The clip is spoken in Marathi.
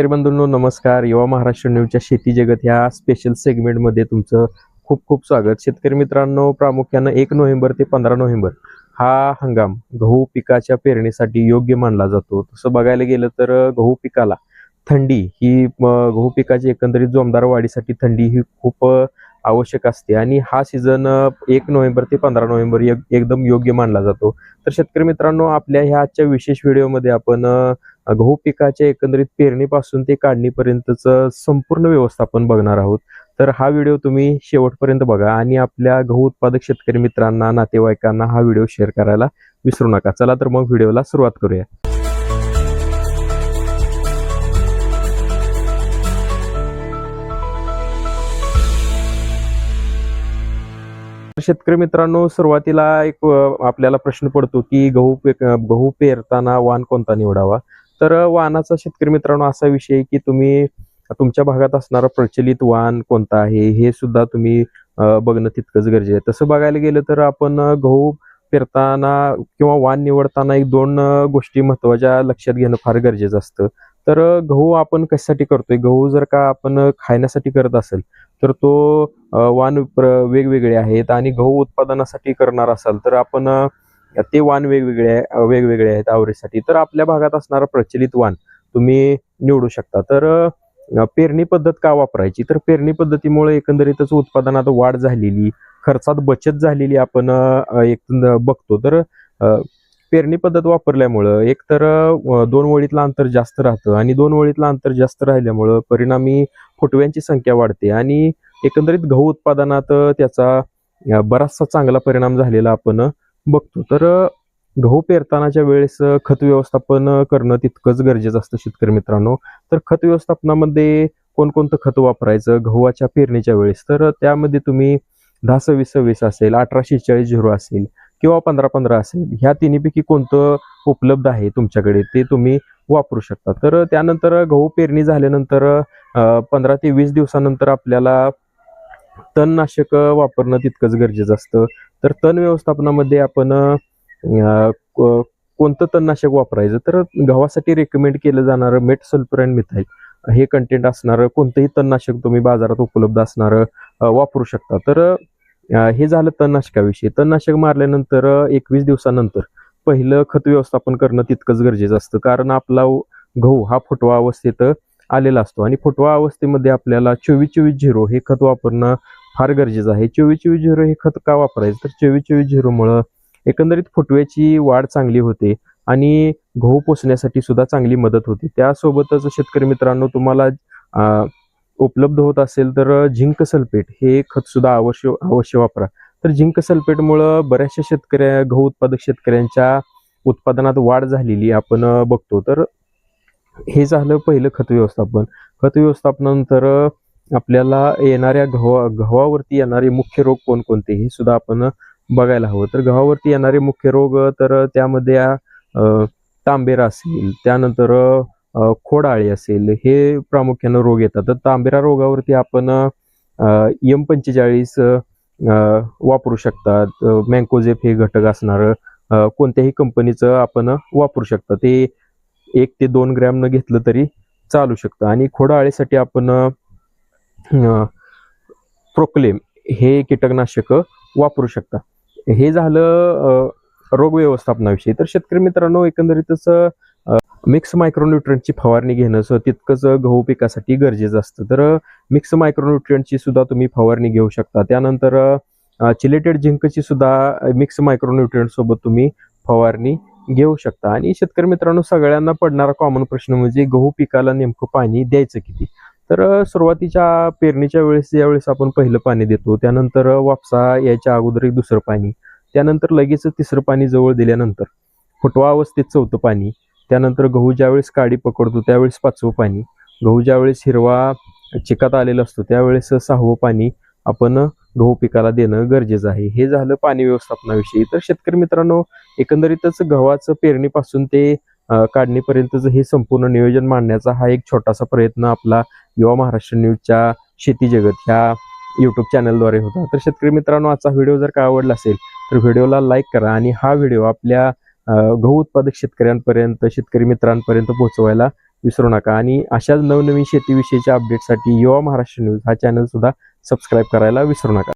शेतकरी बंधूंनो नमस्कार. युवा महाराष्ट्र न्यूजच्या शेती जगत ह्या स्पेशल सेगमेंटमध्ये तुमचं खूप खूप स्वागत. शेतकरी मित्रांनो प्रामुख्यानं एक नोव्हेंबर ते पंधरा नोव्हेंबर हा हंगाम गहू पिकाच्या पेरणीसाठी योग्य मानला जातो. तसं बघायला गेलं तर गहू पिकाला थंडी ही गहू पिकाची एकंदरीत जोमदार वाढीसाठी थंडी ही खूप आवश्यक असते. आणि हा सीझन एक नोव्हेंबर ते पंधरा नोव्हेंबर एकदम योग्य मानला जातो. तर शेतकरी मित्रांनो आपल्या ह्या आजच्या विशेष व्हिडिओमध्ये आपण गहू पिकाच्या एकंदरीत पेरणीपासून ते काढणीपर्यंतचं संपूर्ण व्यवस्थापन बघणार आहोत. तर हा व्हिडिओ तुम्ही शेवटपर्यंत बघा आणि आपल्या गहू उत्पादक शेतकरी मित्रांना नातेवाईकांना हा व्हिडिओ शेअर करायला विसरू नका. चला तर मग व्हिडिओला सुरुवात करूया. शेतकरी मित्रांनो सुरुवातीला एक आपल्याला प्रश्न पडतो की गहू पे गहू पेरताना वाण कोणता निवडावा? तर वाहनाचा शेतकरी मित्रांनो असा विषय आहे की तुम्ही तुमच्या भागात असणारा प्रचलित वाण कोणता आहे हे सुद्धा तुम्ही बघणं तितकंच गरजेचं आहे. तसं बघायला गेलं तर आपण गहू पेरताना किंवा वाण निवडताना एक दोन गोष्टी महत्त्वाच्या लक्षात घेणं फार गरजेचं असतं. तर गहू आपण कशासाठी करतोय? गहू जर का आपण खाण्यासाठी करत असेल तर तो वाण प्र- वेगवेगळे आहेत आणि गहू उत्पादनासाठी करणार असाल तर आपण ते वाण वेगवेगळे वेगवेगळे आहेत आवरेसाठी तर आपल्या भागात असणारा प्रचलित वाण तुम्ही निवडू शकता. तर पेरणी पद्धत का वापरायची? तर पेरणी पद्धतीमुळे एकंदरीतच उत्पादनात वाढ झालेली खर्चात बचत झालेली आपण एक बघतो. तर पेरणी पद्धत वापरल्यामुळं एक तर दोन वळीतलं अंतर जास्त राहतं आणि दोन वळीतलं अंतर जास्त राहिल्यामुळं परिणामी फुटव्यांची संख्या वाढते आणि एकंदरीत गहू उत्पादनात त्याचा बराचसा चांगला परिणाम झालेला आपण बघतो. तर गहू पेरतानाच्या वेळेस खत व्यवस्थापन करणं तितकंच गरजेचं असतं शेतकरी मित्रांनो. तर खत व्यवस्थापनामध्ये कोणकोणतं खत वापरायचं? गव्हाच्या पेरणीच्या वेळेस. तर त्यामध्ये तुम्ही दहा सव्वीस सव्वीस असेल अठराशे चाळीस झिरो असेल किंवा पंधरा पंधरा असेल ह्या तिन्हीपैकी कोणतं उपलब्ध आहे तुमच्याकडे? ते तुम्ही वापरू शकता. तर त्यानंतर गहू पेरणी झाल्यानंतर पंधरा ते वीस दिवसानंतर आपल्याला तणनाशक वापरणं तितकंच गरजेचं असतं. तर तण व्यवस्थापनामध्ये आपण कोणतं तणनाशक वापरायचं? तर गव्हासाठी रेकमेंड केलं जाणारं मेट सल्फर अँड मिथाईल. हे कंटेंट असणारं कोणतंही तणनाशक तुम्ही बाजारात उपलब्ध असणारं वापरू शकता. तर हे झालं तणनाशकाविषयी. तणनाशक मारल्यानंतर एकवीस दिवसानंतर पहिलं खत व्यवस्थापन करणं तितकंच गरजेचं असतं. कारण आपला गहू हा फुटवा अवस्थेत आलेला असतो. आणि फुटवा अवस्थेमध्ये आपल्याला चोवीस चोवीस झिरो हे खत वापरणं फार गरजेचं आहे. चोवीस चोवीस झिरो हे खत का वापरायचं? तर चोवीस चोवीस झिरोमुळं एकंदरीत फुटव्याची वाढ चांगली होते आणि गहू पोचण्यासाठी सुद्धा चांगली मदत होते. त्यासोबतच शेतकरी मित्रांनो तुम्हाला उपलब्ध होत असेल तर झिंक सल्फेट हे खत सुद्धा अवश्य अवश्य वापरा. तर झिंक सल्फेटमुळं बऱ्याचशा शेतकऱ्या गहू उत्पादक शेतकऱ्यांच्या उत्पादनात वाढ झालेली आपण बघतो. तर हे झालं पहिलं खत व्यवस्थापन. खत व्यवस्थापनानंतर आपल्याला येणाऱ्या गव्हा गव्हावरती येणारे मुख्य रोग कोणकोणते हे सुद्धा आपण बघायला हवं. तर गव्हावरती येणारे मुख्य रोग तर त्यामध्ये तांबेरा असेल त्यानंतर खोडाळी असेल हे प्रामुख्यानं रोग येतात. तर तांबेरा रोगावरती आपण यम पंचेचाळीस वापरू शकतात. मँकोजेप हे घटक असणारं कोणत्याही कंपनीचं आपण वापरू शकता ते एक ते दोन ग्रॅम न घेतलं तरी चालू शकतं. आणि खोडाळीसाठी आपण प्रोक्लेम हे कीटकनाशक वापरू शकता. हे झालं रोग व्यवस्थापनाविषयी. तर शेतकरी मित्रांनो एकंदरीतच मिक्स मायक्रोन्युट्रियंटची फवारणी घेणं तितकंच गहू पिकासाठी गरजेचं असतं. तर मिक्स मायक्रोन्युट्रियंटची सुद्धा तुम्ही फवारणी घेऊ शकता. त्यानंतर चिलेटेड झिंकची सुद्धा मिक्स मायक्रोन्युट्रियंट सोबत तुम्ही फवारणी घेऊ शकता. आणि शेतकरी मित्रांनो सगळ्यांना पडणारा कॉमन प्रश्न म्हणजे गहू पिकाला नेमकं पाणी द्यायचं किती? तर सुरुवातीच्या पेरणीच्या वेळेस ज्यावेळेस आपण पहिलं पाणी देतो त्यानंतर वापसा यायच्या अगोदर एक दुसरं पाणी त्यानंतर लगेच तिसरं पाणी जवळ दिल्यानंतर फुटवा अवस्थेत चौथं पाणी त्यानंतर गहू ज्यावेळेस काडी पकडतो त्यावेळेस पाचवं पाणी गहू ज्यावेळेस हिरवा चिकात आलेला असतो त्यावेळेस सहावं पाणी आपण गहू पिकाला देणं गरजेचं आहे. हे झालं पाणी व्यवस्थापनाविषयी. तर शेतकरी मित्रांनो एकंदरीतच गव्हाचं पेरणीपासून ते काढणीपर्यंतचं हे संपूर्ण नियोजन मांडण्याचा हा एक छोटासा प्रयत्न आपला युवा महाराष्ट्र न्यूजच्या शेती जगत ह्या यूट्यूब चॅनलद्वारे होता. तर शेतकरी मित्रांनो आजचा व्हिडिओ जर का आवडला असेल तर व्हिडिओला लाईक करा आणि हा व्हिडिओ आपल्या गहू उत्पादक शेतकऱ्यांपर्यंत शेतकरी मित्रांपर्यंत पोहोचवायला विसरू नका. आणि अशाच नवनवीन शेतीविषयीच्या अपडेटसाठी युवा महाराष्ट्र न्यूज हा चॅनल सुद्धा सबस्क्राईब करायला विसरू नका.